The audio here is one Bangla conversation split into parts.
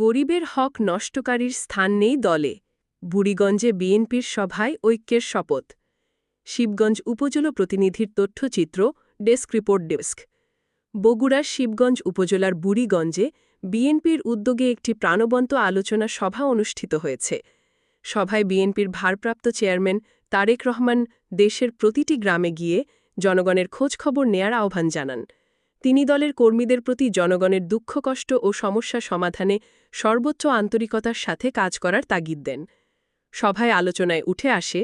গরিবের হক নষ্টকারীর স্থান নেই দলে। বুড়িগঞ্জে বিএনপির সভায় ঐক্যের শপথ। শিবগঞ্জ উপজেলা প্রতিনিধির তথ্যচিত্র, ডেস্ক রিপোর্ট ডেস্ক। বগুড়ার শিবগঞ্জ উপজেলার বুড়িগঞ্জে বিএনপির উদ্যোগে একটি প্রাণবন্ত আলোচনা সভা অনুষ্ঠিত হয়েছে। সভায় বিএনপির ভারপ্রাপ্ত চেয়ারম্যান তারেক রহমান দেশের প্রতিটি গ্রামে গিয়ে জনগণের খোঁজখবর নেয়ার আহ্বান জানান। তিনি দলের কর্মীদের প্রতি জনগণের দুঃখ, কষ্ট ও সমস্যা সমাধানে সর্বোচ্চ আন্তরিকতার সাথে কাজ করার তাগিদ দেন। সভায় আলোচনায় উঠে আসে,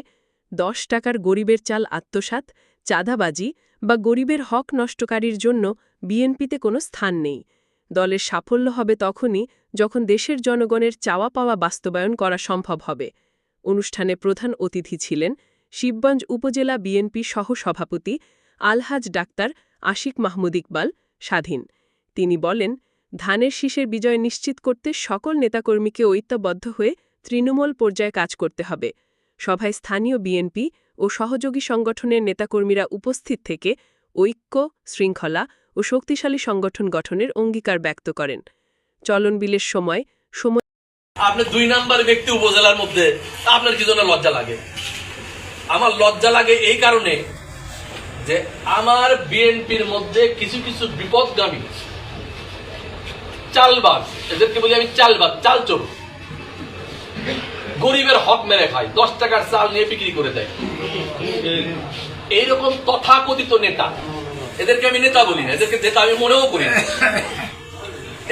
দশ টাকার গরিবের চাল আত্মসাৎ, চাঁদাবাজি বা গরিবের হক নষ্টকারীর জন্য বিএনপিতে কোনো স্থান নেই। দলের সাফল্য হবে তখনই যখন দেশের জনগণের চাওয়া পাওয়া বাস্তবায়ন করা সম্ভব হবে। অনুষ্ঠানে প্রধান অতিথি ছিলেন শিবগঞ্জ উপজেলা বিএনপি সহসভাপতি আলহাজ ডাক্তার আশিক মাহমুদ ইকবাল স্বাধীন। তিনি বলেন, ধানের শীষের বিজয় নিশ্চিত করতে সকল নেতাকর্মীকে ঐক্যবদ্ধ হয়ে তৃণমূল পর্যায়ে কাজ করতে হবে। সভায় স্থানীয় বিএনপি ও সহযোগী সংগঠনের নেতাকর্মীরা উপস্থিত থেকে ঐক্য, শৃঙ্খলা ও শক্তিশালী সংগঠন গঠনের অঙ্গীকার ব্যক্ত করেন। চলনবিলের সময় সময় আপনি দুই নাম্বার ব্যক্তি উপজেলার মধ্যে, আপনার কি জন্য লজ্জা লাগে? আমার লজ্জা লাগে এই কারণে যে আমার বিএনপির মধ্যে কিছু কিছু বিপদগামী চালবাজ এদেরকে বলি আমি চালবাজ চালচোর। গরিবের হক মেরে খায়, দশ টাকার চাল নিয়ে বিক্রি করে দেয়। এইরকম তথাকথিত নেতা, এদেরকে আমি নেতা বলি না, এদেরকে নেতা আমি মনেও করি।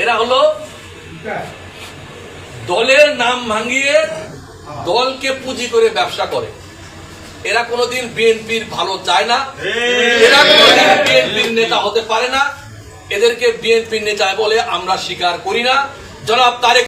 এরা হলো দলের নাম ভাঙিয়ে দলকে পুঁজি করে ব্যবসা করে। এরা কোনোদিন বিএনপির ভালো চায় না। এরা কোনোদিন বিএনপির নেতা হতে পারে না। এদেরকে বিএনপির নেতা বলে আমরা স্বীকার করি না। জনাব তারেক